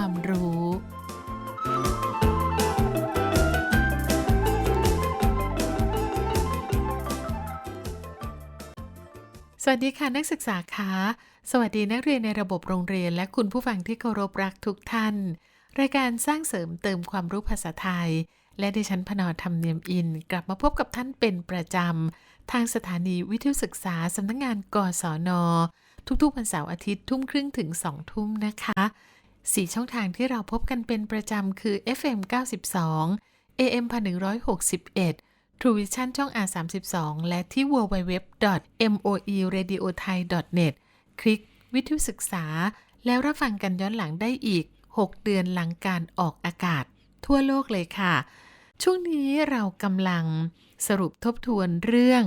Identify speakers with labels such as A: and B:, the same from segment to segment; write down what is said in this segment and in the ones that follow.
A: ความรู้ สวัสดีค่ะนักศึกษาคะสวัสดีนักเรียนในระบบโรงเรียน และคุณผู้ฟังที่เคารพรักทุกท่าน รายการสร้างเสริมเติมความรู้ภาษาไทย และดิฉันพนอธรรมเนียมอิน กลับมาพบกับท่านเป็นประจำ ทางสถานีวิทยุศึกษาสำนักงงานกศนทุกๆวันเสาร์อาทิตย์ทุ่มครึ่งถึง2ทุ่มนะคะ สี่ช่องทางที่เราพบกันเป็นประจำคือ FM 92 AM 1161 True Vision ช่อง R32 และที่ www.moeradiothai.net คลิกวิทยุศึกษา แล้วรับฟังกันย้อนหลังได้อีก 6 เดือนหลังการออกอากาศ ทั่วโลกเลยค่ะ ช่วงนี้เรากำลังสรุปทบทวนเรื่อง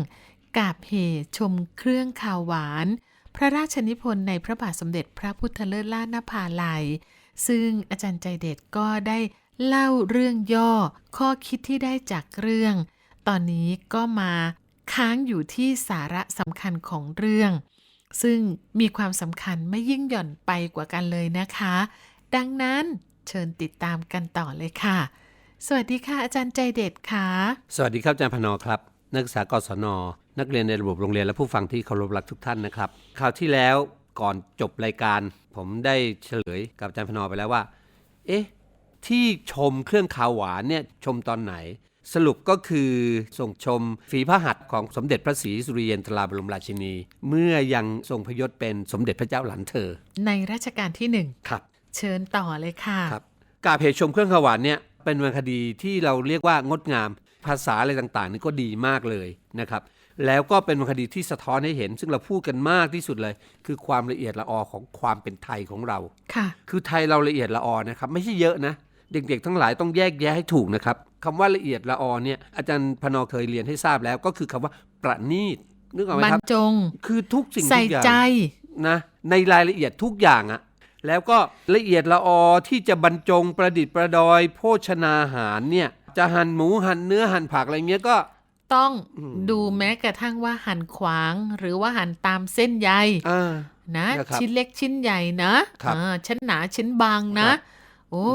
A: กาบเหชมเครื่องข่าวหวาน พระราชนิพนธ์ในพระบาทสมเด็จพระพุทธเลิศล่านภาลัย ซึ่งอาจารย์ใจเด็ดก็ได้เล่าเรื่องย่อข้อคิดที่ได้จากเรื่อง ตอนนี้ก็มาค้างอยู่ที่สาระสำคัญของเรื่อง ซึ่งมีความสำคัญไม่ยิ่งหย่อนไปกว่ากันเลยนะคะ ดังนั้นเชิญติดตามกันต่อเลยค่ะ สวัสดีค่ะอาจารย์ใจเด็ดค่ะ
B: สวัสดีครับอาจารย์พนอครับ นักศึกษากศน นักเรียนในระบบโรงเรียนและผู้ฟังที่เคารพรักทุกท่านนะครับ คราวที่แล้วก่อนจบรายการ ผมได้เฉลยกับอาจารย์พนอไปแล้วว่า เอ๊ะ ที่ชมเครื่องขาวหวานเนี่ยชมตอนไหน สรุปก็คือส่งชมฝีพระหัตถ์ของสมเด็จพระศรีสุริเยนทราบรมราชินี เมื่อยังทรงพระยศเป็นสมเด็จพระเจ้าหลานเธอ
A: ในรัชกาลที่หนึ่ง
B: ครับ
A: เชิญต่อเลยค่ะ
B: ครับกาเพจชมเครื่องขาวหวานเนี่ยเป็นวรรณคดีที่เราเรียกว่างดงาม ภาษาอะไรต่างๆนี่ก็ดีมากเลยนะครับ แล้วก็เป็นวรรณคดีที่สะท้อนให้เห็น ซึ่งเราพูดกันมากที่สุดเลย คือความละเอียดละออของความเป็นไทยของเรา
A: ค่ะ
B: คือไทยเราละเอียดละออนะครับไม่ใช่เยอะนะ เด็กๆ ทั้งหลายต้องแยกแยะให้ถูกนะครับคำว่าละเอียดละออเนี่ยอาจารย์พนอเคยเรียนให้ทราบแล้ว ก็คือคำว่าประณีตนึกออกไหม
A: บร
B: ค
A: ร
B: รับ
A: จง
B: คือทุกสิ่ง
A: ใส่
B: ทุกอย่าง
A: ใจ
B: นะในรายละเอียดทุกอย่างอะแล้วก็ละเอียดละออที่จะบรรจงประดิษฐ์ประดอย โภชนาอาหารเนี่ยจะหั่นหมูหั่นเนื้อหั่นผักอะไรเงี้ยก็
A: ต้อง
B: อืม
A: ดูแม้กระทั่งว่าหั่นขวางหรือว่าหั่นตามเส้นใย
B: อ่า
A: นะ
B: นะครับ
A: ชิ้นเล็กชิ้นใหญ่นะครับอ่าชิ้นหนาชิ้นบางนะ
B: ครับ
A: โอ้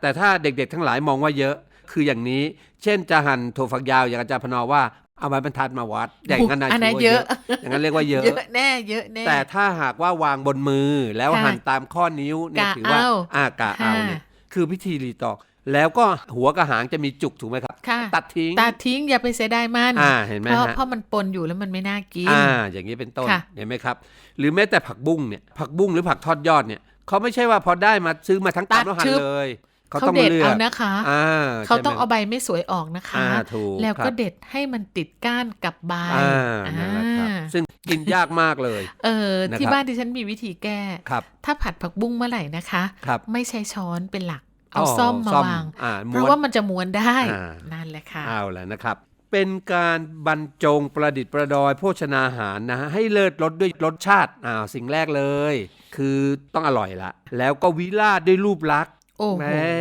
B: แต่ถ้าเด็กๆ ทั้งหลายมองว่าเยอะคืออย่างนี้ เช่นจะหั่นถั่วฝักยาวอย่างอาจารย์พนอว่าเอาไม้บรรทัดมาวัด อย่างนั้นนะ
A: อันนั้น
B: ถืว่า
A: เยอะ
B: อย่างนั้นเรียกว่าเยอะ
A: เยอะแน่เยอะแน่
B: แต่ถ้าหากว่าวางบนมือแล้ว
A: ค่ะ
B: หั่นตามข้อนิ้วเนี่ย
A: กะ
B: ถือว่า
A: เอา
B: อากะเอา
A: ค่ะ
B: เนี่ยคือพิธีรีตอง แล้วก็หัวกับหางจะมีจุกถูกไหมครับ
A: ค่ะ
B: ตัดทิ้ง
A: ตัดทิ้งอย่าไปเสียดายมัน
B: อ่าเห็นไหม
A: เพราะ
B: ฮะ
A: เพราะมันปนอยู่แล้วมันไม่น่ากิน
B: อ่า อย่างนี้เป็นต้น
A: ค่ะ
B: เห็นไหมครับ หรือแม้แต่ผักบุ้งเนี่ยผักบุ้งหรือผักทอดยอดเนี่ยเขาไม่ใช่ว่าพอได้มาซื้อมาทั้ง
A: ตั
B: ตั
A: ด
B: บแล้วหั่
A: ชึ
B: น
A: บ
B: เลยเขา
A: เขา
B: ต้อง
A: เด็ด
B: เลือก
A: เอานะคะ
B: อ่า
A: เขาต้อง
B: ใช่
A: เอา
B: ไหม
A: ใบไม่สวยออกนะคะ
B: อ่าถูก
A: แล้ว
B: ครั
A: ก็
B: บ
A: เด็ดให้มันติดก้านกับใบ
B: อ่านั่นแหละครับ
A: อ่า
B: ซึ่งกินยากมากเลย
A: เออ
B: นะครับ
A: ที่บ้านดิฉันมีวิธีแก้
B: ครับ
A: ถ้าผัดผักบุ้งเมื่อไหร่นะคะ
B: ครับ
A: ไม่ใช้ช้อนเป็นหลัก เอา
B: อ๋อ
A: ซ่อมมา
B: ซ่อม
A: วาง
B: อ่า
A: เพ
B: ม้วน
A: ราะว่ามันจะม้วนได้
B: อ่า
A: นั่นแหละค่ะ
B: เอาแหละนะครับ เป็นการบรรจงประดิษฐ์ประดอยโภชนาอาหารนะฮะให้เลิศรสด้วยรสชาติอ้าวสิ่งแรกเลย คือต้องอร่อยละ แล้วก็วิราชด้วยรูปลักษณ์
A: โอ้โห
B: แม่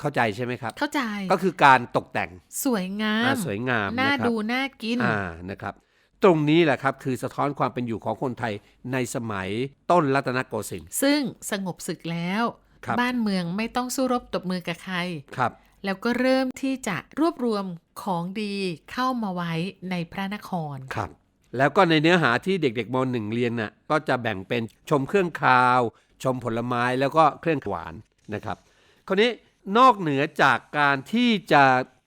B: เข้าใจใช่ไหมครับ
A: เข้าใจ
B: ก็คือการตกแต่ง
A: สวยงา
B: อ่ามสวยงาม
A: น่า
B: นะครับ
A: ดูน่ากิน
B: อ่านะครับตรงนี้แหละครับคือสะท้อนความเป็นอยู่ของคนไทยในสมัยต้นรัตนโกสินทร์
A: ซึ่งสงบศึกแล้ว
B: ครั บ
A: บ้านเมืองไม่ต้องสู้รบตบมือกับใคร
B: ครับ
A: แล้วก็เริ่มที่จะรวบรวมของดีเข้ามาไว้ในพระนคร
B: ครับ แล้วก็ในเนื้อหาที่เด็กๆมหนึ่งเรียนน่ะก็จะแบ่งเป็นชมเครื่องคาว ชมผลไม้แล้วก็เครื่องหวานนะครับ คราวนี้นอกเหนือจากการที่จะ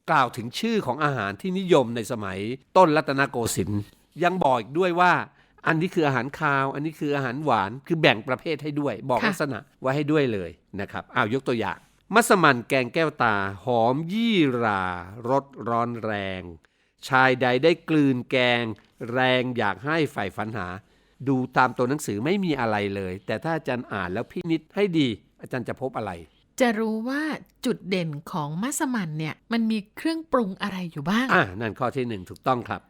B: กล่าวถึงชื่อของอาหารที่นิยมในสมัยต้นรัตนโกสินทร์ยังบอกอีกด้วยว่า อันนี้คืออาหารคาว อันนี้คืออาหารหวาน คือแบ่งประเภทให้ด้วย บอก
A: ค่ะ
B: ลักษณะไว้ให้ด้วยเลยนะครับอ้าวยกตัวอย่าง มัสมั่นแกงแก้วตา หอมยี่หรารสร้อนแรง ชายใดได้กลืนแกง แรงอยากให้ใฝ่ฝันหา ดูตามตัวหนังสือไม่มีอะไรเลย แต่ถ้าอาจารย์อ่านแล้วพินิษให้ดี อาจารย์จะพบอะไร
A: จะรู้ว่าจุดเด่นของมัสมั่นเนี่ยมันมีเครื่องปรุงอะไรอยู่บ้าง
B: อ่านั่นข้อที่หนึ่งถูกต้องครับ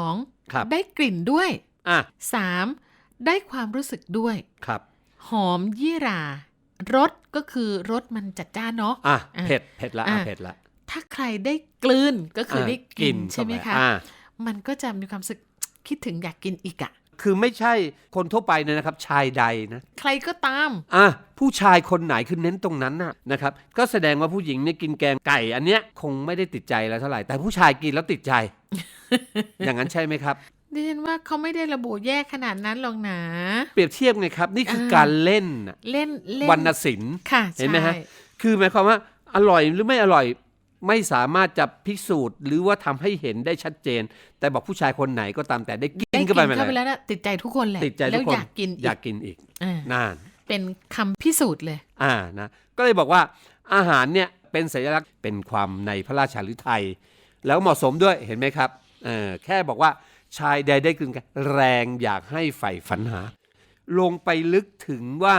A: 2.
B: ครับ
A: ได้กลิ่นด้วย
B: อะ
A: 3. ได้ความรู้สึกด้วย
B: ครับ
A: หอมยี่หรารสก็คือรสมันจัดจ้านเนาะ
B: อะ
A: อะ
B: เผ็ดเผ็ดละอะ
A: อะ
B: เผ็ดละ
A: ถ้าใครได้กลืนก็คือได้กลิน
B: เข้า
A: ใช่ไหม
B: ป
A: คะ
B: อะ
A: มันก็จะมีความรู้สึกคิดถึงอยากกินอีกอะ
B: คือไม่ใช่คนทั่วไปเนี่ยนะครับ ชายใดนะ
A: ใครก็ตาม
B: อะผู้ชายคนไหนคือเน้นตรงนั้นน่ะนะครับ ก็แสดงว่าผู้หญิงเนี่ยกินแกงไก่ อันเนี้ยคงไม่ได้ติดใจแล้วเท่าไหร่แต่ผู้ชายกินแล้วติดใจ อย่างนั้นใช่ไหมครับ
A: ดิฉันว่าเขาไม่ได้ระบุแยกขนาดนั้นหรอกนะ
B: เปรียบเทียบไงครับ นี่คือ
A: อ่า
B: การเล่นน่ะ
A: เล่นเล่น
B: วรรณศิลป์
A: ค่ะ
B: เห็นไหมฮะ
A: ใช่
B: คือหมายความว่าอร่อยหรือไม่อร่อยไม่สามารถจะพิสูจน์ หรือว่าทำให้เห็นได้ชัดเจน แต่บอกผู้ชายคนไหนก็ตามแต่ได้กิ
A: ได้
B: น
A: กิ
B: เข้าไป
A: น
B: หมด
A: เข้าไป
B: เลย
A: แล้วนะติดใจทุกคนแหละ
B: ติดใจ
A: แล้
B: ทุ
A: ว
B: กคน
A: อยากกินอี
B: อยากกกินอีก
A: อ่า
B: นั่น
A: เป็นคำพิสูจน์เลย
B: อ่านะก็เลยบอกว่าอาหารเนี่ยเป็นสัญลักษณ์เป็นความในพระราชาฤทัยแล้วเหมาะสมด้วยเห็นไหมครับเออแค่บอกว่า ชายใดได้กลืนกันแรงอยากให้ใฝ่ฝันหา ลงไปลึกถึงว่า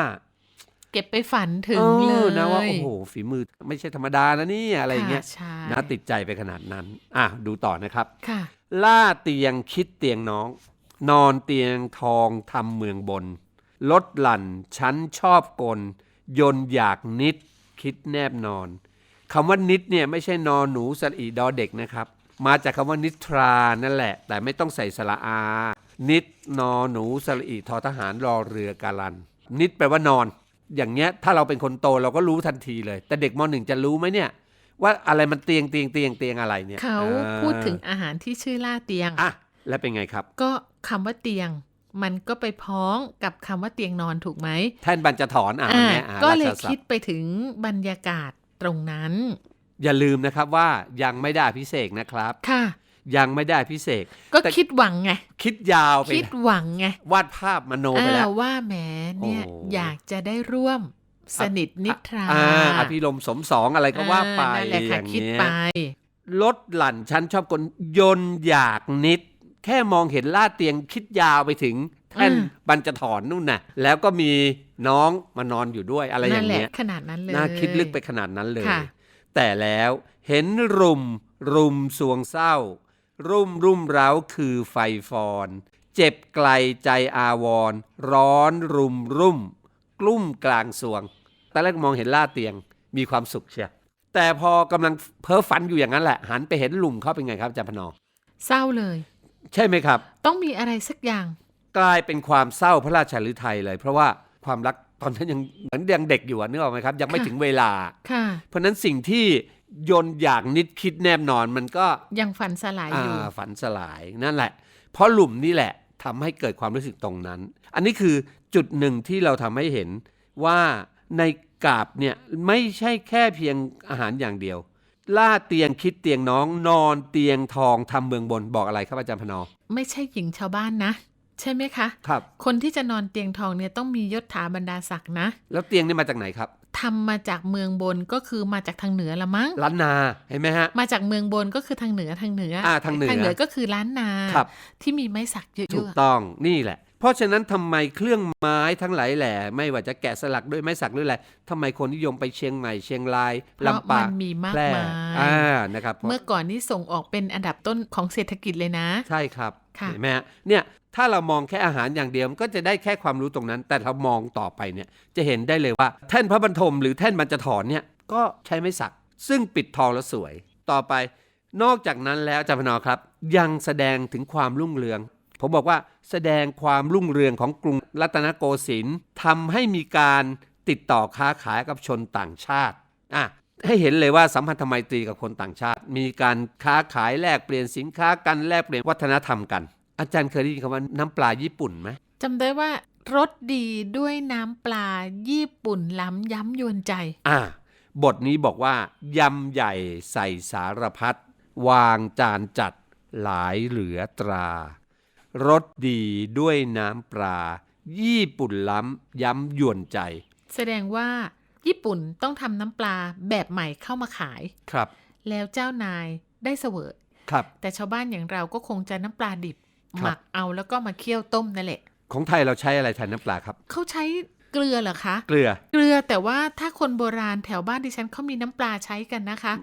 A: เก็บไปฝันถึง
B: เอ
A: เล
B: อยนะว่าโอ้โหฝีมือไม่ใช่ธรรมดานะนี่อะไรอย่างเงี้ย
A: ค่ะใช่
B: นะติดใจไปขนาดนั้น อะดูต่อนะครับ
A: ค่ะ
B: ล่าเตียงคิดเตียงน้อง นอนเตียงทองทำเมืองบน ลดหลั่นชั้นชอบกล ยนต์อยากนิด คิดแนบนอนคำว่านิดเนี่ยไม่ใช่นอนหนูสระอีดอเด็กนะครับ มาจากคำว่านิทรานั่นแหละ แต่ไม่ต้องใส่สระอา นิดนอหนูสระอีทอทหารรอเรือการัน นิดแปลว่านอน อย่างเงี้ยถ้าเราเป็นคนโตเราก็รู้ทันทีเลย แต่เด็กมหนึ่งจะรู้ไหมเนี่ย ว่าอะไรมันเตียงเตียงเตียงเตียงอะไรเนี่ย
A: เขา
B: อ่
A: พูดถึงอาหารที่ชื่อล่าเตียง
B: อะแล้วเป็นไงครับ
A: ก็คำว่าเตียงมันก็ไปพ้องกับคำว่าเตียงนอนถูกไหม
B: แท่นบรรจถอนอะ
A: อ่า
B: เนี่ยอะ
A: ก็เลย
B: ราชศัพท์
A: คิดไปถึงบรรยากาศตรงนั้น
B: อย่าลืมนะครับว่ายังไม่ได้พิเศษนะครับ
A: ค่ะ
B: ยังไม่ได้พิเศษ
A: ก็
B: แต่
A: คิดหวังไง
B: คิดยาวไป
A: คิดหวังไง
B: วาดภาพมโนไปแล้ว
A: อ่าว่าแหมเนี่ย
B: โอ้
A: อยากจะได้ร่วมสนิทนิทรา
B: อ่าอภิรมย์สมสองอะไรก็ว่าไป
A: อ่นั่นแหละ
B: อ
A: ค่ะ
B: ย่าง
A: คิด
B: เงี้ย
A: ไป
B: ลดหลั่นชั้นชอบกลยนต์อยากนิด แค่มองเห็นลาดเตียงคิดยาวไปถึงแท่น
A: อืม
B: บรรจถอนนู่นน่ะ แล้วก็มีน้องมานอนอยู่ด้วยอะไรอ
A: นั่
B: ย่านง
A: แหละ
B: เงี้ย
A: ขนาดนั้นเลย
B: น่าคิดลึกไปขนาดนั้นเลย
A: ค่ะ
B: แต่แล้วเห็นรุม รุมสวงเศร้า รุ่มรุ่มเร้าคือไฟฟอน เจ็บไกลใจอาวรณ์ร้อนรุมรุ่ม กลุ่มกลางสวงตอนแรกมองเห็นล่าเตียงมีความสุขเชียวแต่พอกำลังเพ้อฝันอยู่อย่างนั้นแหละ หันไปเห็นหลุมเขาเป็นไงครับอาจารย์พนอ
A: เศร้าเลย
B: ใช่ไหมครับ
A: ต้องมีอะไรสักอย่าง
B: กลายเป็นความเศร้าพระราชาฤทัยเลย เพราะว่าความรัก ตอนนั้นยังเหมือนยังเด็กอยู่อะนึกออกไหมครับ ยังไม่
A: ค่ะ
B: ถึงเวลา
A: ค่ะ
B: เพราะฉะนั้นสิ่งที่ยนต์อยากนิดคิดแนบนอนมันก็
A: ยังฝันสลายอยู่
B: อ่าฝันสลายนั่นแหละ เพราะหลุมนี่แหละทำให้เกิดความรู้สึกตรงนั้น อันนี้คือจุดหนึ่งที่เราทำให้เห็นว่าในกาบเนี่ยไม่ใช่แค่เพียงอาหารอย่างเดียว ล่าเตียงคิดเตียงน้องนอนเตียงทองทำเมืองบนบอกอะไรครับอาจารย์พนอ
A: ไม่ใช่หญิงชาวบ้านนะ ใช่ไหมคะ
B: ครับ
A: คนที่จะนอนเตียงทองเนี่ยต้องมียศถาบรรดาศักดิ์นะ
B: แล้วเตียงนี่มาจากไหนครับ
A: ทำมาจากเมืองบนก็คือมาจากทางเหนือละมั้ง
B: ล้านนาเห็นไหมฮะ
A: มาจากเมืองบนก็คือทางเหนือทางเหนือ
B: อ่าทางเหนือ
A: ทางเหนือก็คือล้านนา
B: ครับ
A: ที่มีไม้สักเย
B: ถูก
A: อะ
B: ต้องนี่แหละ เพราะฉะนั้นทำไมเครื่องไม้ทั้งหลายแหล่ไม่ว่าจะแกะสลักด้วยไม้สักหรืออะไรทำไมคนนิยมไปเชียงใหม่เชียงราย
A: ๆเพราะ
B: ลำปา
A: มั
B: ง
A: นมีมาก
B: แพร่
A: มาย
B: อ่านะครับเพราะ
A: เมื่อก่อนนี่ส่งออกเป็นอันดับต้นของเศรษฐกิจเลยนะ
B: ใช่ครับ
A: ค่ะ
B: เห็นไหมฮะเนี่ยถ้าเรามองแค่อาหารอย่างเดียวมันก็จะได้แค่ความรู้ตรงนั้น แต่เรามองต่อไปเนี่ยจะเห็นได้เลยว่า แท่นพระบรรทมหรือแท่นบรรจถอนเนี่ยก็ใช้ไม้สัก ซึ่งปิดทองแล้วสวย ต่อไป นอกจากนั้นแล้วอาจารย์พนอครับ ยังแสดงถึงความรุ่งเรือง ผมบอกว่าแสดงความรุ่งเรืองของกรุงรัตนโกสินทร์ทำให้มีการติดต่อค้าขายกับชนต่างชาติอะให้เห็นเลยว่าสัมพันธไมตรีกับคนต่างชาติ มีการค้าขายแลกเปลี่ยนสินค้ากันแลกเปลี่ยนวัฒนธรรมกัน อาจารย์เคยได้ยินคำว่าน้ำปลาญี่ปุ่นไหม
A: จำได้ว่ารสดีด้วยน้ำปลาญี่ปุ่นล้ำย้ำยวนใจ
B: อ่า บทนี้บอกว่ายำใหญ่ใส่สารพัดวางจานจัดหลายเหลือตรา รสดีด้วยน้ำปลา ญี่ปุ่นล้ำย้ำยวนใจ
A: แสดงว่าญี่ปุ่นต้องทำน้ำปลาแบบใหม่เข้ามาขาย
B: ครับ
A: แล้วเจ้านายได้เสวย
B: ครับ
A: แต่ชาวบ้านอย่างเราก็คงจะน้ำปลาดิบ
B: ครับ
A: หมักเอาแล้วก็มาเคี่ยวต้มนั่นแหละ
B: ของไทยเราใช้อะไรแทนน้ำปลาครับ
A: เขาใช้เกลือเหรอคะ
B: เกลือ
A: เกลือแต่ว่าถ้าคนโบราณแถวบ้านดิฉันเขามีน้ำปลาใช้กันนะคะ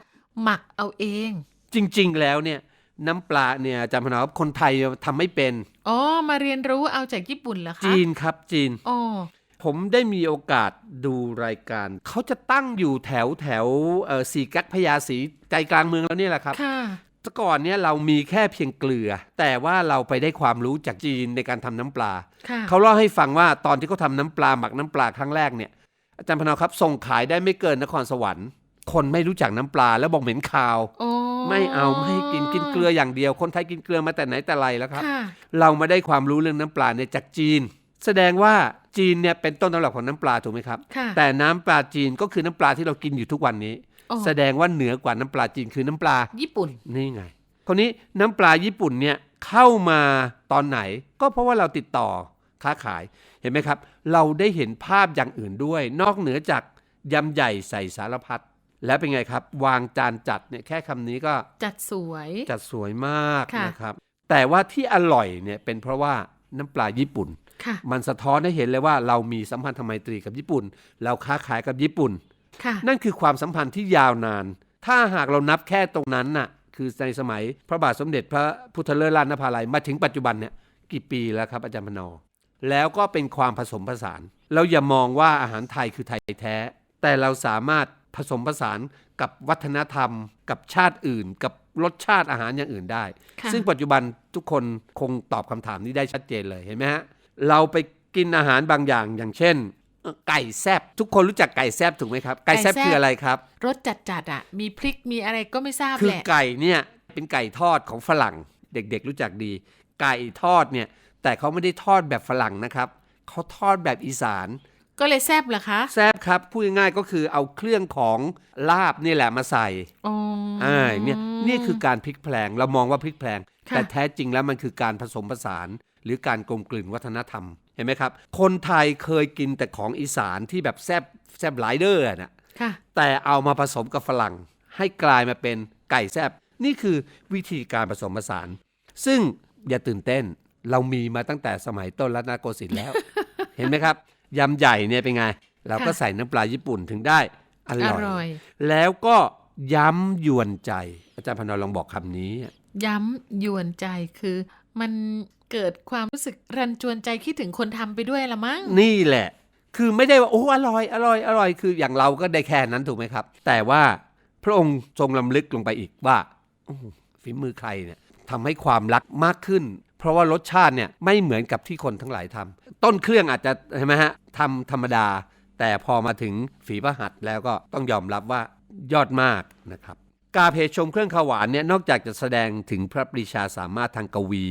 A: หมักเอาเอง
B: จริง ๆ แล้วเนี่ย น้ำปลาเนี่ยอาจารย์พนอมคนไทยทำไม่เป็น
A: อ๋อ มาเรียนรู้เอาจากญี่ปุ่นเหรอคะ
B: จีนครับจีน
A: อ๋อ
B: ผมได้มีโอกาสดูรายการ เขาจะตั้งอยู่แถวแถวเอ่อสีกักพญาสีใจกลางเมืองแล้วเนี่ยแหละครับ
A: ค่ะ
B: แต่ก่อนเนี่ยเรามีแค่เพียงเกลือ แต่ว่าเราไปได้ความรู้จากจีนในการทำน้ำปลา
A: ค่ะ
B: เขาเล่าให้ฟังว่าตอนที่เขาทำน้ำปลาหมักน้ำปลาครั้งแรกเนี่ยอาจารย์พนอครับส่งขายได้ไม่เกินนครสวรรค์ คนไม่รู้จักน้ำปลาแล้วบอกเหม็นคาว
A: โอ้
B: ไม่เอาไม่ให้กินกินเกลืออย่างเดียว คนไทยกินเกลือมาแต่ไหนแต่ไรแล้วครับ
A: ค่ะ
B: เรามาได้ความรู้เรื่องน้ำปลาเนี่ยจากจีน แสดงว่าจีนเนี่ยเป็นต้นตำรับของน้ำปลาถูกไหมครับ
A: ค่ะ
B: แต่น้ำปลาจีนก็คือน้ำปลาที่เรากินอยู่ทุกวันนี้
A: โอ้
B: แสดงว่าเหนือกว่าน้ำปลาจีนคือน้ำปลา
A: ญี่ปุ่น
B: นี่ไงคราวนี้น้ำปลาญี่ปุ่นเนี่ยเข้ามาตอนไหน ก็เพราะว่าเราติดต่อค้าขายเห็นไหมครับ เราได้เห็นภาพอย่างอื่นด้วย นอกเหนือจากยำใหญ่ใส่สารพัด และเป็นไงครับ วางจานจัดเนี่ยแค่คำนี้ก็
A: จัดสวย
B: จัดสวยมาก
A: ค่ะ
B: นะครับ แต่ว่าที่อร่อยเนี่ยเป็นเพราะว่าน้ำปลาญี่ปุ่น
A: ค่ะ
B: มันสะท้อนให้เห็นเลยว่าเรามีสัมพันธไมตรีกับญี่ปุ่น เราค้าขายกับญี่ปุ่น
A: ค่ะ
B: นั่นคือความสัมพันธ์ที่ยาวนาน ถ้าหากเรานับแค่ตรงนั้นน่ะ คือในสมัยพระบาทสมเด็จพระพุทธเลิศล้านนภาลัยมาถึงปัจจุบันเนี่ยกี่ปีแล้วครับอาจารย์พนอ แล้วก็เป็นความผสมผสาน เราอย่ามองว่าอาหารไทยคือไทยแท้ แต่เราสามารถ ผสมผสานกับวัฒนธรรม กับชาติอื่น กับรสชาติอาหารอย่างอื่นได้
A: ค่ะ
B: ซึ่งปัจจุบันทุกคนคงตอบคำถามนี้ได้ชัดเจนเลยเห็นไหมฮะเราไปกินอาหารบางอย่างอย่างเช่นเอ่อไก่แซบทุกคนรู้จักไก่แซบถูกไหมครับไก่แซบ
A: ไก่แซ่บ
B: คืออะไรครับ
A: รสจัดจัดๆอะมีพริกมีอะไรก็ไม่ทราบ
B: คือ
A: แหละ
B: ไก่เนี่ยเป็นไก่ทอดของฝรั่งเด็กๆรู้จักดี ไก่ทอดเนี่ยแต่เขาไม่ได้ทอดแบบฝรั่งนะครับเขาทอดแบบอีสาน
A: ก็เลยแซบเหรอคะ
B: แซบครับพูดง่ายๆก็คือเอาเครื่องของลาบนี่แหละมาใส่
A: อ๋ออ
B: อ่าเนี่ยนี่คือการพลิกแพลงเรามองว่าพลิกแพลง
A: ค่ะ
B: แต่แท้จริงแล้วมันคือการผสมผสาน หรือการกลมกลืนวัฒนธรรมเห็นไหมครับ คนไทยเคยกินแต่ของอีสานที่แบบแซบแซบหลายเดอร์นะ
A: ค่ะ
B: แต่เอามาผสมกับฝรั่ง ให้กลายมาเป็นไก่แซบนี่คือวิธีการผสมผสาน ซึ่งอย่าตื่นเต้นเรามีมาตั้งแต่สมัยต้นรัตนโกสินทร์แล้ว เห็นไหมครับ ยำใหญ่เนี่ยเป็นไง เราก็
A: ค่ะ
B: ใส่น้ำปลาญี่ปุ่นถึงได้อ
A: อ
B: ร่อย
A: ร่อย
B: แล้วก็ย้ำยวนใจ อาจารย์พนอลองบอกคำนี้
A: ย้ำยวนใจคือมันเกิดความรู้สึกรันจวนใจคิดถึงคนทำไปด้วยละมั้ง
B: นี่แหละ คือไม่ได้ว่าโอ้อร่อยอร่อยอร่อยคืออย่างเราก็ได้แค่นั้นถูกไหมครับ แต่ว่าพระองค์ทรงลำลึกลงไปอีกว่าอื้อหือฝีมือใครเนี่ยทำให้ความรักมากขึ้น เพราะว่ารสชาติเนี่ยไม่เหมือนกับที่คนทั้งหลายทำต้นเครื่องอาจจะเห็นไหมฮะทำธรรมดา แต่พอมาถึงฝีพระหัตแล้วก็ต้องยอมรับว่ายอดมากนะครับ กาเพชมเครื่องขาวหวานเนี่ยนอกจากจะแสดงถึงพระปรีชาสามารถทางกวี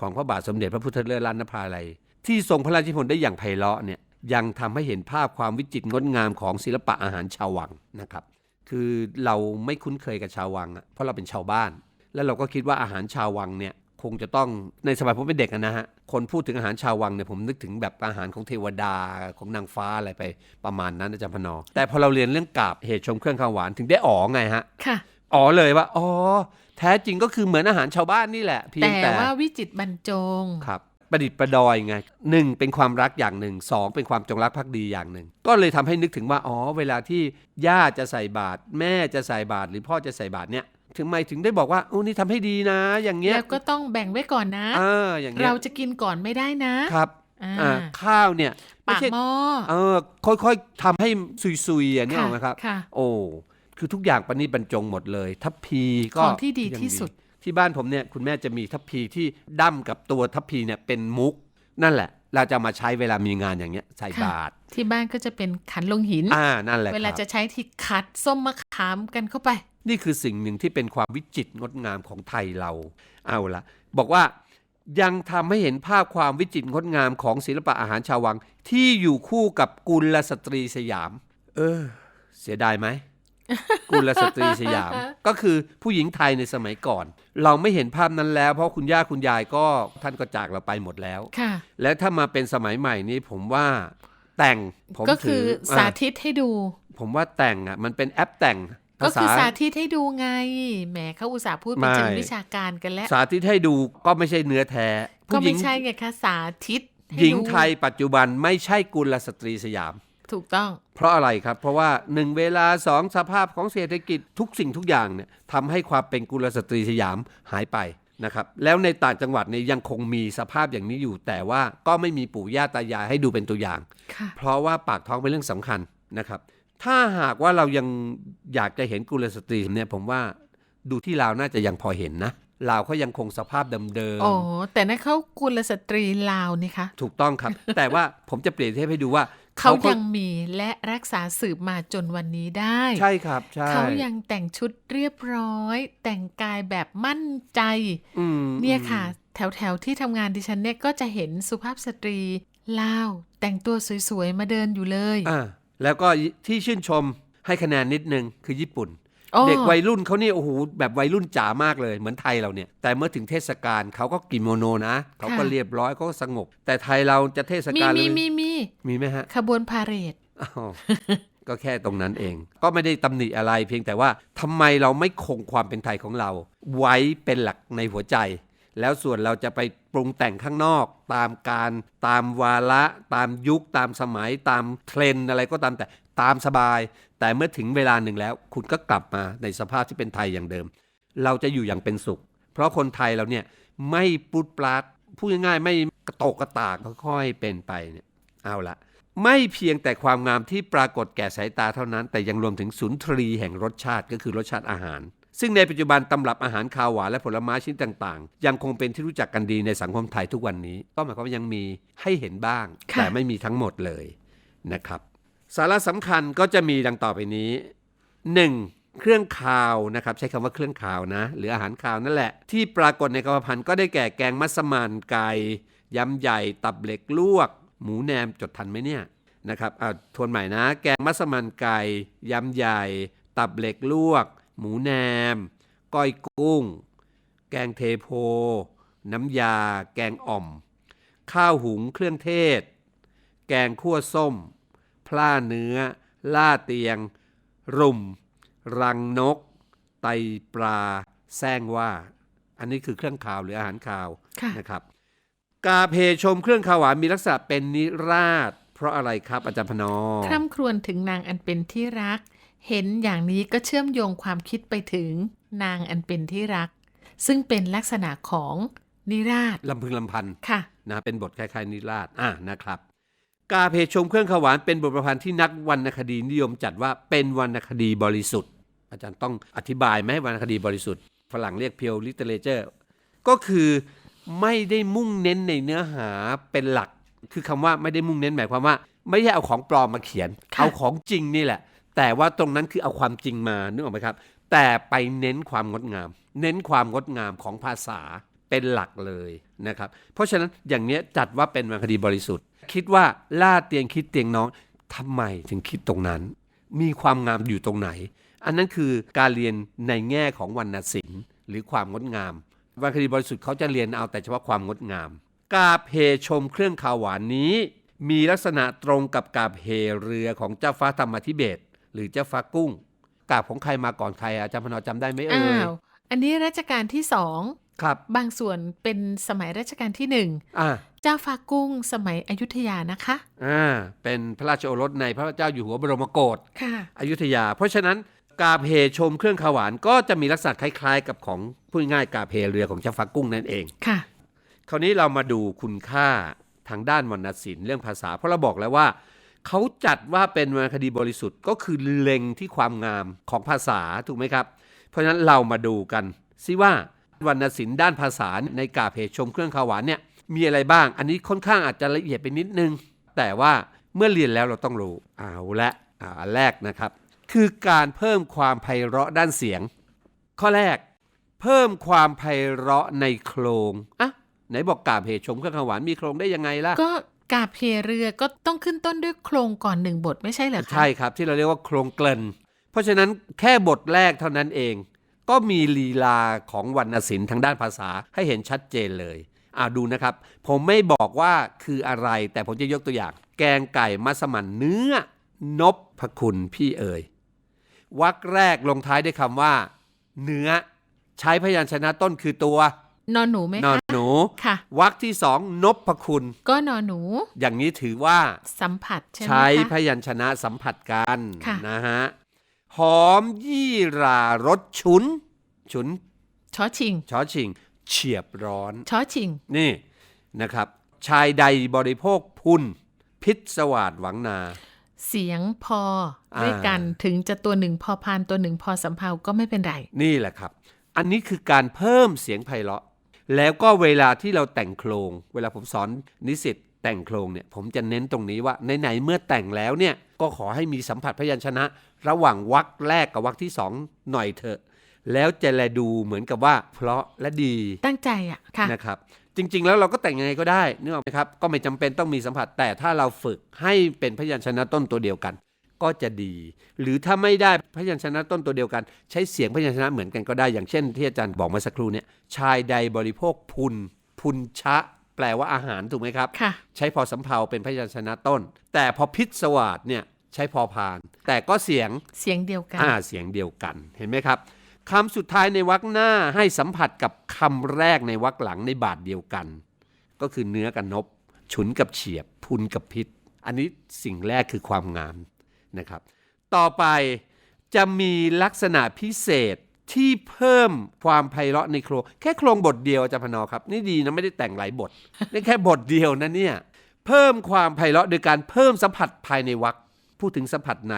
B: ของพระบาทสมเด็จพระพุทธเลิศล้านนภาลัย ที่ทรงพระราชนิพนธ์ได้อย่างไพเราะเนี่ยยังทำให้เห็นภาพความวิจิตรงดงามของศิลปะอาหารชาววังนะครับ คือเราไม่คุ้นเคยกับชาววังอะเพราะเราเป็นชาวบ้าน แล้วเราก็คิดว่าอาหารชาววังเนี่ย คงจะต้องในสมัยผมเป็นเด็กอะนะฮะคนพูดถึงอาหารชาววังเนี่ยผมนึกถึงแบบอาหารของเทวดาของนางฟ้าอะไรไปประมาณนั้นอาจารย์พนอ แต่พอเราเรียนเรื่องกาบเหตุชมเครื่องข้าวหวานถึงได้อ๋อไงฮะ
A: ค่ะ
B: อ๋อเลยว่าอ๋อแท้จริงก็คือเหมือนอาหารชาวบ้านนี่แหละเพียง
A: แต่
B: แต่
A: ว่าวิจิตรบรรจง
B: ครับประดิษฐ์ประดอยไงหนึ่งเป็นความรักอย่างหนึ่งสองเป็นความจงรักภักดีอย่างหนึ่ง ก็เลยทำให้นึกถึงว่าอ๋อเวลาที่ย่าจะใส่บาตรแม่จะใส่บาตรหรือพ่อจะใส่บาตรเนี่ย ถึงไม่ถึงได้บอกว่าโอ้นี่ทำให้ดีนะ อย่างเงี้ย
A: แล้วก็ต้องแบ่งไว้ก่อนนะ
B: เอออย่างเงี้ย
A: เราจะกินก่อนไม่ได้นะครับอ่า
B: อ่าข้าวเนี่ยไม่
A: ปาก
B: ใช่
A: หม้อ
B: เออค่อยๆทำให้ซุยๆอะนี่
A: ค่ะ
B: ออกไหมครับ
A: ค่ะ
B: โอ้คือทุกอย่างปณิบรรจงหมดเลย ทัพพีก็
A: ของที่ดี
B: ยัง
A: ที่สุด
B: ที่บ้านผมเนี่ยคุณแม่จะมีทัพพีที่ดั้มกับตัวทัพพีเนี่ยเป็นมุก นั่นแหละ เราจะเอามาใช้เวลามีงานอย่างเงี้ยใส่
A: ค่ะ
B: บาตร
A: ที่บ้านก็จะเป็นขันลงหิน
B: อ่านั่นแหละ
A: เวลา
B: ครับ
A: จะใช้ที่คัดส้มมะขามกันเข้าไป
B: นี่คือสิ่งหนึ่งที่เป็นความวิจิตรงดงามของไทยเรา เอาละบอกว่ายังทำให้เห็นภาพความวิจิตรงดงามของศิลปะอาหารชาววัง ที่อยู่คู่กับกุลสตรีสยาม เออ เสียดายไหมกุลสตรีสยาม ก็คือผู้หญิงไทยในสมัยก่อน เราไม่เห็นภาพนั้นแล้ว เพราะคุณย่าคุณยายก็ท่านก็จากเราไปหมดแล้ว
A: ค่ะ
B: แล้วถ้ามาเป็นสมัยใหม่นี้ผมว่าแต่งผม
A: ก็คื
B: ถื
A: อ
B: อ
A: สา
B: อะ
A: ธิตให้ดู
B: ผมว่าแต่งอะ มันเป็นแอปแต่ง
A: ก็
B: ภา
A: คือ
B: ษา
A: สาธิตให้ดูไง แหมเขาอุตส่าห์พูดเป็น
B: ไม่
A: เชิงวิชาการกันแล้ว
B: สาธิตให้ดูก็ไม่ใช่เนื้อแท้
A: ก็
B: ผู้หญิ
A: ไม่
B: ง
A: ใช่ไงคะสาธิตให้
B: หญิง
A: ดู
B: ไทยปัจจุบันไม่ใช่กุลสตรีสยาม
A: ถูกต้อง
B: เพราะอะไรครับ เพราะว่าหนึ่งเวลาสองสภาพของเศรษฐกิจทุกสิ่งทุกอย่างเนี่ยทำให้ความเป็นกุลสตรีสยามหายไปนะครับแล้วในต่างจังหวัดเนี่ยยังคงมีสภาพอย่างนี้อยู่ แต่ว่าก็ไม่มีปู่ย่าตายายให้ดูเป็นตัวอย่าง
A: ค่ะ
B: เพราะว่าปากท้องเป็นเรื่องสำคัญนะครับ ถ้าหากว่าเรายังอยากจะเห็นกุลสตรีเนี่ยผมว่าดูที่ลาวน่าจะยังพอเห็นนะลาวเขายังคงสภาพเดิม
A: โอ้แต่นั่นเขากุลสตรีลาวนี่คะ
B: ๆถูกต้องครับ แต่ว่าผมจะเปรียบเทียบให้ดูว่า
A: เขา
B: ก็
A: ยังมีและรักษาสืบมาจนวันนี้ได้
B: ใช่ครับใช่
A: เขายังแต่งชุดเรียบร้อย แต่งกายแบบมั่นใจ
B: อืม
A: เนี่ยค่ะ แถวแถวๆที่ทำงานดิฉันเนี่ยก็จะเห็นสุภาพสตรีลาว แต่งตัวสวยๆมาเดินอยู่เลย
B: อ่า แล้วก็ที่ชื่นชมให้คะแนนนิดนึงคือญี่ปุ่น
A: โอ้
B: เด็กวัยรุ่นเขานี่โอ้โหแบบวัยรุ่นจ๋ามากเลยเหมือนไทยเราเนี่ย แต่เมื่อถึงเทศกาลเขาก็กิโมโนนะ เขาก็เรียบร้อยเขาก็สงบ แต่ไทยเราจะเทศ
A: มี
B: กาล
A: มี
B: เลย
A: มีมี
B: มีไหมฮะ
A: ขบวนพาเหรด
B: อ้าวก็แค่ตรงนั้นเอง ก็ไม่ได้ตำหนิอะไรเพียงแต่ว่าทำไมเราไม่คงความเป็นไทยของเรา ไว้เป็นหลักในหัวใจ แล้วส่วนเราจะไปปรุงแต่งข้างนอก ตามการตามวาระตามยุคตามสมัยตามเทรนอะไรก็ตามแต่ตามสบาย แต่เมื่อถึงเวลาหนึ่งแล้ว คุณก็กลับมาในสภาพที่เป็นไทยอย่างเดิม เราจะอยู่อย่างเป็นสุข เพราะคนไทยเราเนี่ยไม่ปุดปลาดพูดง่ายๆไม่กระโตกกระตากค่อยๆเป็นไปเนี่ยเอาละไม่เพียงแต่ความงามที่ปรากฏแก่สายตาเท่านั้น แต่ยังรวมถึงสุนทรีแห่งรสชาติก็คือรสชาติอาหาร ซึ่งในปัจจุบันตำรับอาหารคาวหวานและผลไม้ชิ้นต่างๆ ยังคงเป็นที่รู้จักกันดีในสังคมไทยทุกวันนี้ ก็หมายความว่ายังมีให้เห็นบ้าง
A: ค่ะ
B: แต่ไม่มีทั้งหมดเลยนะครับ สาระสำคัญก็จะมีดังต่อไปนี้ 1. เครื่องคาวนะครับ ใช้คำว่าเครื่องคาวนะ หรืออาหารคาวนั่นแหละ ที่ปรากฏในกรรมพันธ์ก็ได้แก่แกงมัสมั่นไก่ยำใหญ่ ตับเหล็กลวก หมูแหนมจดทันไหมเนี่ยนะครับอ่าทวนใหม่นะ แกงมัสมั่นไก่ยำใหญ่ ตับเหล็กลวก หมูแหนม ก้อยกุ้ง แกงเทโพ น้ำยา แกงอ่อม ข้าวหุงเครื่องเทศ แกงคั่วส้ม พล่าเนื้อ ล่าเตียง รุม รังนก ไตปลา แซงว่า อันนี้คือเครื่องคาวหรืออาหารคาว
A: ค่ะ
B: นะครับ กาเพชมเครื่องคาวหวานมีลักษณะเป็นนิราศเพราะอะไรครับอาจารย์พนอ
A: คร่ำครวญถึงนางอันเป็นที่รัก เห็นอย่างนี้ก็เชื่อมโยงความคิดไปถึง นางอันเป็นที่รัก ซึ่งเป็นลักษณะของนิราช
B: ลำพึงลำพัน
A: ค่ะ
B: นะเป็นบทคล้ายๆนิราศอะนะครับ กาเพชมเครื่องขาวหวานเป็นบทประพันธ์ที่นักวรรณคดีนิยมจัดว่าเป็นวรรณคดีบริสุทธิ์ อาจารย์ต้องอธิบายไหมวรรณคดีบริสุทธิ์ฝรั่งเรียกเพียวลิเทเลเจอร์ก็คือไม่ได้มุ่งเน้นในเนื้อหาเป็นหลัก คือคำว่าไม่ได้มุ่งเน้นหมายความว่า ไม่ใช่เอาของปลอมมาเขียน
A: ค่ะ
B: เอาของจริงนี่แหละ แต่ว่าตรงนั้นคือเอาความจริงมานึกออกไหมครับ แต่ไปเน้นความงดงาม เน้นความงดงามของภาษาเป็นหลักเลยนะครับ เพราะฉะนั้นอย่างเนี้ยจัดว่าเป็นวรรณคดีบริสุทธิ์ คิดว่าล่าเตียงคิดเตียงน้องทำไมถึงคิดตรงนั้น มีความงามอยู่ตรงไหน อันนั้นคือการเรียนในแง่ของวรรณศิลป์หรือความงดงามวรรณคดีบริสุทธิ์เขาจะเรียนเอาแต่เฉพาะความงดงาม กาเฮชมเครื่องขาวหวานนี้ มีลักษณะตรงกับกาบเฮเรือของเจ้าฟ้าธรรมธิเบศ หรือเจ้าฟ้ากุ้ง กาบของใครมาก่อนใครอาจารย์พนอจำได้ไหมเอ่
A: อ้ายวอันนี้รัชกาลที่สอง
B: ครับ
A: บางส่วนเป็นสมัยรัชกาลที่หนึ่ง
B: อ่า
A: เจ้าฟ้ากุ้งสมัยอยุธยานะคะ
B: อ่าเป็นพระราชโอรสในพระเจ้าอยู่หัวบรมโกศ
A: ค่ะ
B: อยุธยา เพราะฉะนั้นกาเพชมเครื่องขาวหวานก็จะมีลักษณะคล้ายๆ กับของพูดง่ายๆกาเพเรือของเจ้าฟ้ากุ้งนั่นเอง
A: ค่ะ
B: คราวนี้เรามาดูคุณค่าทางด้านวรรณศิลป์เรื่องภาษา เพราะเราบอกแล้วว่า เขาจัดว่าเป็นวรรณคดีบริสุทธิ์ก็คือเล็งที่ความงามของภาษาถูกไหมครับ เพราะฉะนั้นเรามาดูกันซิว่าวรรณศิลป์ด้านภาษาในกาเพชมเครื่องขาวหวานเนี่ยมีอะไรบ้าง อันนี้ค่อนข้างอาจจะละเอียดไปนิดนึง แต่ว่าเมื่อเรียนแล้วเราต้องรู้เอาละอันแรกนะครับ คือการเพิ่มความไพเราะด้านเสียง ข้อแรก เพิ่มความไพเราะในโครงอะไหนบอกกาเหตุชมเครื่องขาวหวานมีโครงได้ยังไงล่ะ
A: ก็ กาเพเรือก็ต้องขึ้นต้นด้วยโครงก่อนหนึ่งบทไม่ใช่เหรอคะ
B: ใช่ครับ ที่เราเรียกว่าโครงเกลนเพราะฉะนั้นแค่บทแรกเท่านั้นเอง ก็มีลีลาของวรรณศิลป์ทางด้านภาษาให้เห็นชัดเจนเลยอ่าดูนะครับ ผมไม่บอกว่าคืออะไร แต่ผมจะยกตัวอย่าง แกงไก่มัสมั่นเนื้อนบพคุณพี่เอ๋ยวรรคแรกลงท้ายด้วยคำว่า เนื้อ ใช้พยัญชนะต้นคือตัว น
A: อนหนูไหม
B: นอน
A: คะ
B: หนู
A: ค่ะ
B: วรรคที่สองนบพคุณ
A: ก็นอนหนู
B: อย่างนี้ถือว่า
A: สัมผัสใช่ไหม
B: ใช้
A: คะ
B: พยัญชนะสัมผัสกัน
A: ค่ะ
B: นะฮะ หอมยี่รารสฉุน ฉุน
A: ชอชิง
B: ชอชิง เฉียบร้อน
A: ชอชิง
B: นี่นะครับ ชายใดบริโภคพุนพิษสวาดหวังนา
A: เสียงพอ
B: อ่า
A: ด้วยกันถึงจะตัวหนึ่งพอพานตัวหนึ่งพอสำเพาก็ไม่เป็นไร
B: นี่แหละครับ อันนี้คือการเพิ่มเสียงไพเราะ แล้วก็เวลาที่เราแต่งโครง เวลาผมสอนนิสิตแต่งโครงเนี่ยผมจะเน้นตรงนี้ว่าไหนๆเมื่อแต่งแล้วเนี่ยก็ขอให้มีสัมผัสพยัญชนะ ระหว่างวรรคแรกกับวรรคที่สองหน่อยเถอะ แล้วจะแลดูเหมือนกับว่า เพราะและดี
A: ตั้งใจอะค่ะ
B: นะครับจริง ๆ แล้วเราก็แต่งยังไงก็ได้นึกออกไหมครับ ก็ไม่จำเป็นต้องมีสัมผัสแต่ถ้าเราฝึกให้เป็นพยัญชนะต้นตัวเดียวกัน ก็จะดี หรือถ้าไม่ได้พยัญชนะต้นตัวเดียวกัน ใช้เสียงพยัญชนะเหมือนกันก็ได้อย่างเช่น ที่อาจารย์บอกเมื่อสักครู่เนี่ยชายใดบริโภคพุนพุนชะ แปลว่าอาหารถูกไหมครับ
A: ค่ะ
B: ใช้พอสำเพาเป็นพยัญชนะต้น แต่พอพิษสวาดเนี่ยใช้พอพาน แต่ก็เสียง
A: เสียงเดียวกัน
B: อ่าเสียงเดียวกันเห็นไหมครับคำสุดท้ายในวรรคหน้าให้สัมผัสกับคำแรกในวรรคหลังในบาทเดียวกัน ก็คือเนื้อกับนบฉุนกับเฉียบ พุนกับพิษ อันนี้สิ่งแรกคือความงาม นะครับ ต่อไปจะมีลักษณะพิเศษที่เพิ่มความไพเราะในโครงแค่โครงบทเดียวอาจารย์พนอครับ นี่ดีนะไม่ได้แต่งหลายบทนี่แค่บทเดียวนะเนี่ยเพิ่มความไพเราะโดยการเพิ่มสัมผัสภายในวรรคพูดถึงสัมผัสใน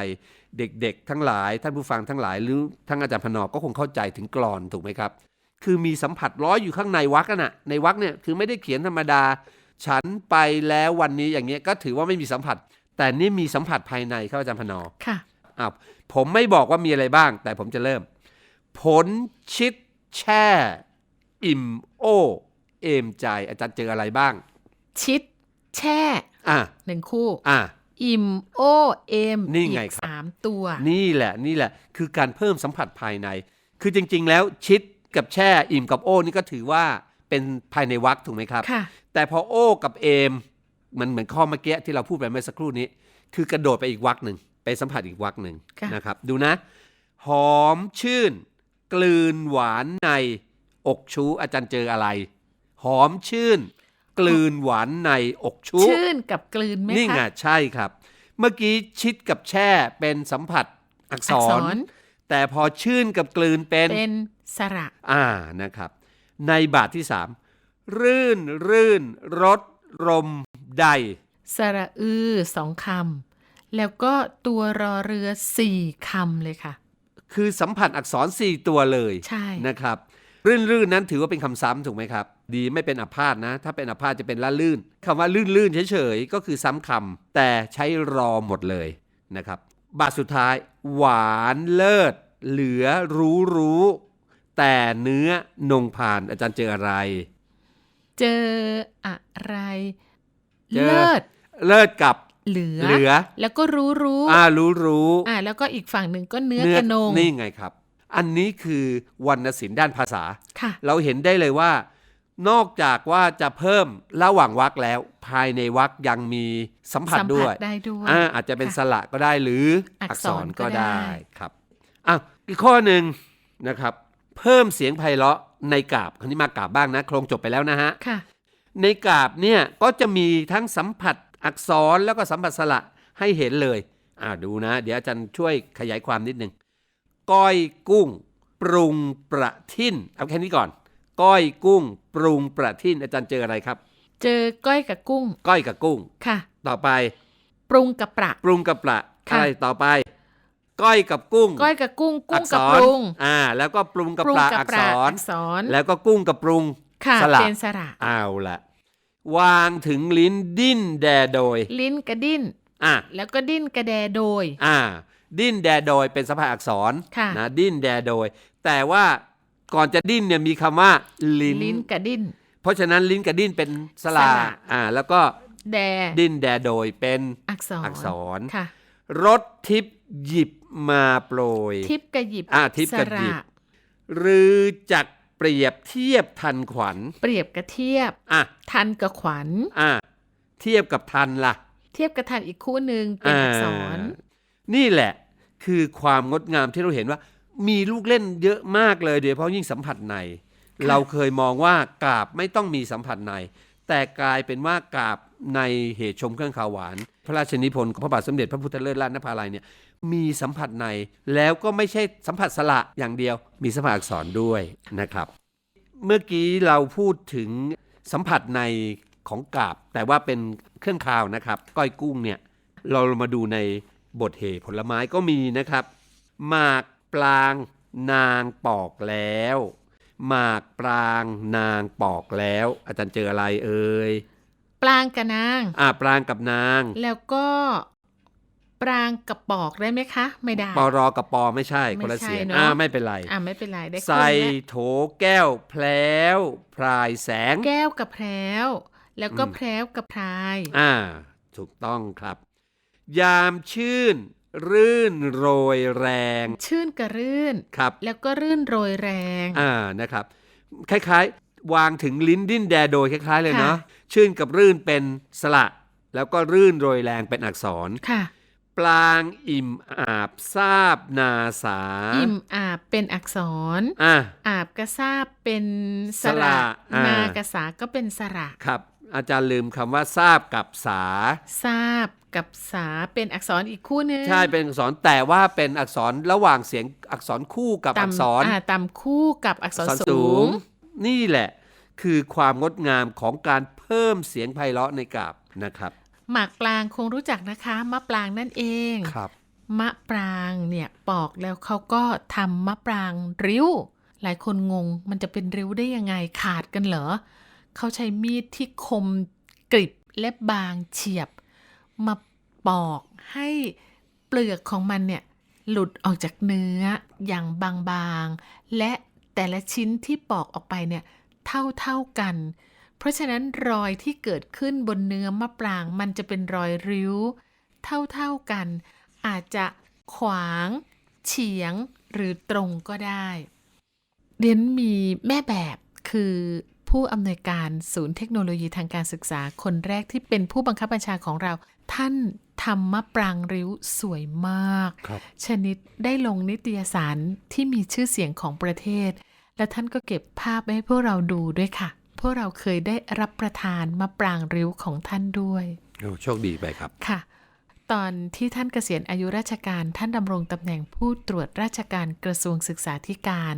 B: เด็กๆ ทั้งหลาย ท่านผู้ฟังทั้งหลายหรือทั้งอาจารย์พนอก็คงเข้าใจถึงกรอนถูกไหมครับ คือมีสัมผัสร้อยอยู่ข้างในวรรคน่ะในวรรคเนี่ยคือไม่ได้เขียนธรรมดา ฉันไปแล้ววันนี้อย่างเงี้ยก็ถือว่าไม่มีสัมผัส แต่นี่มีสัมผัสภายในครับอาจารย์พนอ
A: ค่ะ
B: อ้าวผมไม่บอกว่ามีอะไรบ้าง แต่ผมจะเริ่ม ผลชิดแช่ อิ่มโอ เอมใจ อาจารย์เจออะไรบ้าง
A: ชิด แช่
B: อะ
A: หนึ่งคู่
B: อะ
A: อิ่มโอเอม
B: นี่ไง
A: อีก
B: ครับ
A: สามตัว
B: นี่แหละนี่แหละ คือการเพิ่มสัมผัสภายใน คือจริง ๆ แล้วชิดกับแช่อิ่มกับโอนี่ก็ถือว่าเป็นภายในวักถูกไหมครับ
A: ค่ะ
B: แต่พอโอกับเอม มันเหมือนข้อเมื่อกี้ที่เราพูดไปเมื่อสักครู่นี้ คือกระโดดไปอีกวักหนึ่งไปสัมผัสอีกวักหนึ่ง
A: ค่ะ
B: นะครับ ดูนะ หอมชื่น กลืนหวานในอกชูอาจารย์เจออะไร หอมชื่น กลืนหวานในอกชู
A: ชื่นกับกลืนไหม
B: นี่ไง
A: คะ
B: ใช่ครับ เมื่อกี้ชิดกับแช่เป็นสัมผัสอักษ
A: อักษ
B: ร
A: ร
B: แต่พอชื่นกับกลืนเป็น
A: เป็นสระ
B: อ่านะครับ ในบาทที่สามรื่นรื่นรส รมใด
A: สระอือสองคำ แล้วก็ตัวรอเรือสี่คำเลยค่ะ
B: คือสัมผัสอักษร4ตัวเลย
A: ใช่
B: นะครับ รื่นรื่นนั้นถือว่าเป็นคำซ้ำถูกไหมครับ ดีไม่เป็นอภาสนะ ถ้าเป็นอภาสจะเป็นละลื่นคำว่าลื่นลื่นเฉยๆ ก็คือซ้ำคำแต่ใช้รอหมดเลยนะครับ บาทสุดท้าย หวานเลิศ เหลือรู้รู้ แต่เนื้อนงผ่านอาจารย์เจออะไร
A: เจออะไร
B: เจอ
A: เลิศ
B: เลิศกับ
A: เหลือ
B: เหลือ
A: แล้วก็รู้รู้
B: อ่ารู้รู้
A: อ่าแล้วก็อีกฝั่งหนึ่งก็เนื้อกระนง
B: นี่ไงครับ อันนี้คือวรรณศิลป์ด้านภาษา
A: ค่ะ
B: เราเห็นได้เลยว่า นอกจากว่าจะเพิ่มระหว่างวรรคแล้ว ภายในวรรคยังมีสัมผัส
A: สัม
B: ด้
A: ผั
B: ว
A: ส
B: ย
A: ได้ด้วย
B: อ่าอาจจะเป็น
A: ค่ะ
B: สระก็ได้หรืออั
A: อั
B: ก
A: ก
B: ษ
A: ษ
B: ร
A: ร
B: ก็
A: ก็ได้
B: ได้ครับอะอีกข้อหนึ่งนะครับ เพิ่มเสียงไพเราะ ในกาบคราวนี้มากาบบ้างนะ โครงจบไปแล้วนะฮะ
A: ค่ะ
B: ในกาบเนี่ยก็จะมีทั้งสัมผัสอักษรแล้วก็สัมผัสสระให้เห็นเลยอ่าดูนะ เดี๋ยวอาจารย์ช่วยขยายความนิดนึงก้อยกุ้ง ปรุงประทินเอาแค่นี้ก่อน ก้อยกุ้ง ปรุงประทินอาจารย์เจออะไรครับ
A: เจอก้อยกับกุ้ง
B: ก้อยกับกุ้ง
A: ค่ะ
B: ต่อไป
A: ปรุงกับปลา
B: ปรุงกับปละ
A: ค่ะ
B: อะไรต่อไป ก้อยกับกุ้ง
A: ก้อยกับกุ้ง กุ้
B: อั
A: ง
B: กษ
A: กับ
B: ร
A: ปรุง
B: อ่า แล้วก็ปรุงกับ
A: ปรุ
B: ป
A: ง
B: ลา
A: กับ
B: อัก
A: ป
B: ษ
A: ลารอักษร
B: แล้วก็กุ้งกับปรุง
A: ค่ะ
B: สระ
A: เป็นสระ
B: เอาละวางถึงลิ้นดิ้นแดโดย
A: ลิ้นกระดิ้น
B: อะ
A: แล้วก็ดิ้นกระแดโดย
B: อ่า ดิ้นแดโดยเป็นสภาพอักษร
A: ค่ะ
B: นะดิ้นแดโดย แต่ว่าก่อนจะดิ้นเนี่ยมีคำว่า ลิ้น
A: ลิ้นกระดิ้น
B: เพราะฉะนั้นลิ้นกับดิ้นเป็นสลา
A: สระ
B: อ่า แล้วก็
A: แด
B: ดิ้นแดโดยเป็น
A: อักษร
B: อักษร
A: ค่ะ
B: รถทิพย์หยิบ มาโปรย
A: ทิพย์กระหยิบ
B: อ่าทิพย์กระหยิบ
A: สระ
B: หรือจักเปรียบเทียบทันขวัญ
A: เปรียบกระเทียบ
B: อะ
A: ทันกับขวัญ
B: อะเทียบกับทันล่ะ
A: เทียบกับทันอีกคู่หนึ่งเป็นอักษร
B: อ่านี่แหละ คือความงดงามที่เราเห็นว่า มีลูกเล่นเยอะมากเลยโดยเฉพาะยิ่งสัมผัสใน
A: ค่ะ
B: เราเคยมองว่ากาบไม่ต้องมีสัมผัสใน แต่กลายเป็นว่ากาบในเหตุชมเครื่องขาวหวาน พระราชนิพนธ์ของพระบาทสมเด็จพระพุทธเลิศราชนภาลัยเนี่ยมีสัมผัสในแล้วก็ไม่ใช่สัมผัสสระอย่างเดียว มีสัมผัสอักษรด้วยนะครับ เมื่อกี้เราพูดถึงสัมผัสในของกาบ แต่ว่าเป็นเครื่องคาวนะครับ ก้อยกุ้งเนี่ยเรามาดูในบทเหผลไม้ก็มีนะครับหมากปลางนางปอกแล้ว หมากปรางนางปอกแล้ว อาจารย์เจออะไรเอ่ย
A: ปลางกับนาง
B: อ่าปรางกับนาง
A: แล้วก็ปรางกับปอกได้ไหมคะ ไม่ได้
B: ปอรอกับปอไม่ใช่
A: ไม่
B: คนละ
A: ใช่
B: เสียง
A: เนอะ
B: อ่าไม่เป็นไร
A: อ่าไม่เป็นไรได้ครึ่ง
B: ใส่
A: แล้ว
B: โถแก้วแพล้วพรายแสง
A: แก้วกับแพรวแล้วก็
B: อืม
A: แพรวกับพราย
B: อ่า ถูกต้องครับ ยามชื่น รื่นโรยแรง
A: ชื่นกับรื่น
B: ครับ
A: แล้วก็รื่นโรยแรง
B: อ่านะครับ คล้ายๆ วางถึงลิ้นดิ้นแดโดยคล้าย ๆ เลยเนาะ
A: ค่ะ
B: ชื่นกับรื่นเป็นสระ แล้วก็รื่นโรยแรงเป็นอักษร
A: ค่ะ
B: ปลางอิ่มอาบทราบนาสา
A: อิ่มอาบเป็นอักษร
B: อะ
A: อาบกระซาบเป็นส
B: สระ
A: ระ
B: อ่าน
A: นากระสาก็เป็นสระ
B: ครับ อาจารย์ลืมคำว่าทราบกับสา
A: ทราบ กับสาเป็นอักษรอีกคู่หนึง
B: ใช่เป็นอักษรแต่ว่าเป็นอักษรระหว่างเสียงอักษรคู่กับอักษร
A: ต่ำอ่าต่ำคู่กับอักษร
B: อักษร
A: สูง
B: นี่แหละ คือความงดงามของการเพิ่มเสียงไพเราะในกาบนะครับ
A: หมากปลางคงรู้จักนะคะมะปรางนั่นเอง
B: ครับ
A: มะปรางเนี่ยปอกแล้วเขาก็ทำมะปรางริ้ว หลายคนงงมันจะเป็นริ้วได้ยังไงขาดกันเหรอเขาใช้มีดที่คมกริบและบางเฉียบ มาปอกให้เปลือกของมันเนี่ยหลุดออกจากเนื้ออย่างบางๆ และแต่ละชิ้นที่ปอกออกไปเนี่ยเท่าๆกัน เพราะฉะนั้นรอยที่เกิดขึ้นบนเนื้อมะปราง มันจะเป็นรอยริ้ว เท่าๆกัน อาจจะขวาง เฉียงหรือตรงก็ได้เรียนมีแม่แบบคือผู้อำนวยการศูนย์เทคโนโลยีทางการศึกษาคนแรกที่เป็นผู้บังคับบัญชาของเรา ท่านทำมะปรางริ้วสวยมาก
B: ครับ
A: ชนิดได้ลงนิตยสารที่มีชื่อเสียงของประเทศ และท่านก็เก็บภาพไว้ให้พวกเราดูด้วยค่ะ พวกเราเคยได้รับประทานมะปรางริ้วของท่านด้วย
B: โอ้โชคดีไปครับ
A: ค่ะ ตอนที่ท่านเกษียณอายุราชการท่านดำรงตำแหน่งผู้ตรวจราชการกระทรวงศึกษาธิการ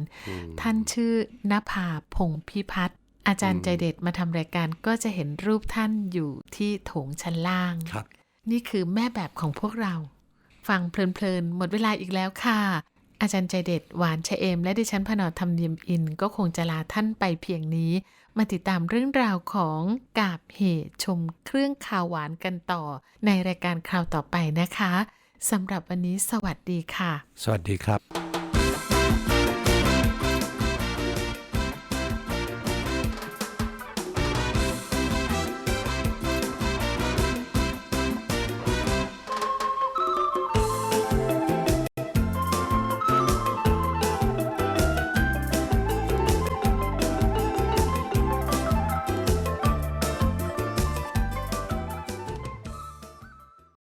A: ท่านชื่อนภาพงศ์พิพัฒน์อาจารย์ใจเด็ดมาทำรายการก็จะเห็นรูปท่านอยู่ที่โถงชั้นล่าง
B: ครับ
A: นี่คือแม่แบบของพวกเรา ฟังเพลินๆ หมดเวลาอีกแล้วค่ะ อาจารย์ใจเด็ดหวานชะเอม และดิฉันพนอธรรมเนียมอิน ก็คงจะลาท่านไปเพียงนี้ มาติดตามเรื่องราวของกาบเหตุชมเครื่องข่าวหวานกันต่อ ในรายการคราวต่อไปนะคะสำหรับวันนี้สวัสดีค่ะ
B: สวัสดีครับ